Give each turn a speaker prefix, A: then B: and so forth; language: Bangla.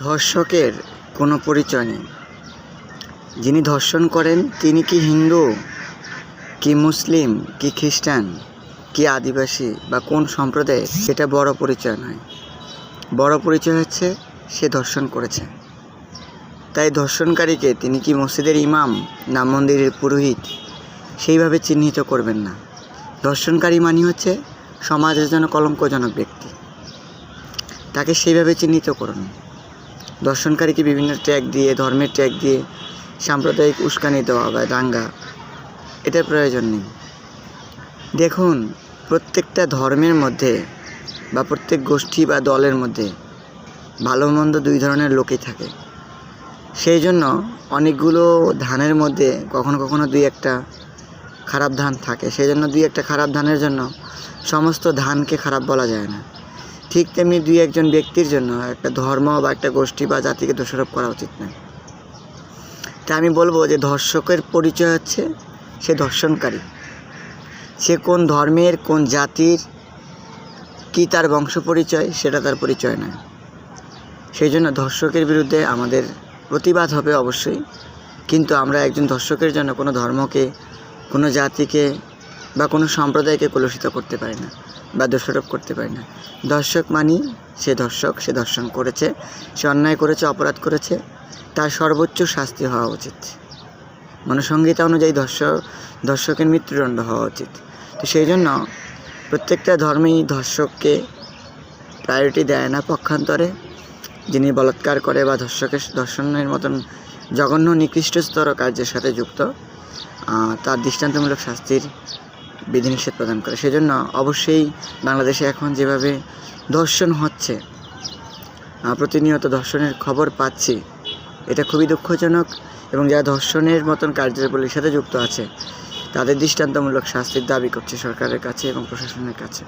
A: ধর্ষকের কোনো পরিচয় নেই। যিনি ধর্ষণ করেন, তিনি কি হিন্দু, কি মুসলিম, কি খ্রিস্টান, কি আদিবাসী বা কোন সম্প্রদায়ের, সেটা বড় পরিচয় নয়। বড় পরিচয় হচ্ছে, সে ধর্ষণ করেছে। তাই ধর্ষণকারীকে তিনি কি মসজিদের ইমাম না মন্দিরের পুরোহিত, সেইভাবে চিহ্নিত করবেন না। ধর্ষণকারী মানে হচ্ছে, সমাজের জন্য কলঙ্কজনক ব্যক্তি। তাকে সেইভাবে চিহ্নিত করুন। দর্শনকারীকে বিভিন্ন ট্যাগ দিয়ে, ধর্মের ট্যাগ দিয়ে সাম্প্রদায়িক উস্কানি দেওয়া বা দাঙ্গা, এটার প্রয়োজন নেই। দেখুন, প্রত্যেকটা ধর্মের মধ্যে বা প্রত্যেক গোষ্ঠী বা দলের মধ্যে ভালো মন্দ দুই ধরনের লোকই থাকে। সেই জন্য অনেকগুলো ধানের মধ্যে কখনো কখনো দুই একটা খারাপ ধান থাকে। সেই জন্য দুই একটা খারাপ ধানের জন্য সমস্ত ধানকে খারাপ বলা যায় না। ঠিক তেমনি দুই একজন ব্যক্তির জন্য একটা ধর্ম বা একটা গোষ্ঠী বা জাতিকে দোষারোপ করা উচিত নয় তা আমি বলব যে ধর্ষকের পরিচয় হচ্ছে সে ধর্ষণকারী। সে কোন ধর্মের, কোন জাতির, কী তার বংশ পরিচয় সেটা তার পরিচয় নয়। সেই জন্য ধর্ষকের বিরুদ্ধে আমাদের প্রতিবাদ হবে অবশ্যই। কিন্তু আমরা একজন ধর্ষকের জন্য কোনো ধর্মকে, কোনো জাতিকে বা কোনো সম্প্রদায়কে কলুষিত করতে পারি না। বা দোষারোপ করতে পারি না। ধর্ষক মানি, সে ধর্ষক সে ধর্ষণ করেছে, সে অন্যায় করেছে, অপরাধ করেছে, তার সর্বোচ্চ শাস্তি হওয়া উচিত। মনুসংহিতা অনুযায়ী ধর্ষক ধর্ষকের মৃত্যুদণ্ড হওয়া উচিত। তো সেই জন্য প্রত্যেকটা ধর্মেই ধর্ষককে প্রায়োরিটি দেয় না পক্ষান্তরে। যিনি বলাৎকার করে বা ধর্ষকের ধর্ষণের মতন জঘন্য নিকৃষ্টস্তর কার্যের সাথে যুক্ত তার দৃষ্টান্তমূলক শাস্তির বিধিনিষেধ প্রদান করে। সেজন্য অবশ্যই বাংলাদেশে এখন যেভাবে ধর্ষণ হচ্ছে প্রতিনিয়ত ধর্ষণের খবর পাচ্ছি, এটা খুবই দুঃখজনক এবং যারা ধর্ষণের মতন কার্যাবলীর সাথে যুক্ত আছে, তাদের দৃষ্টান্তমূলক শাস্তির দাবি করছে সরকারের কাছে এবং প্রশাসনের কাছে।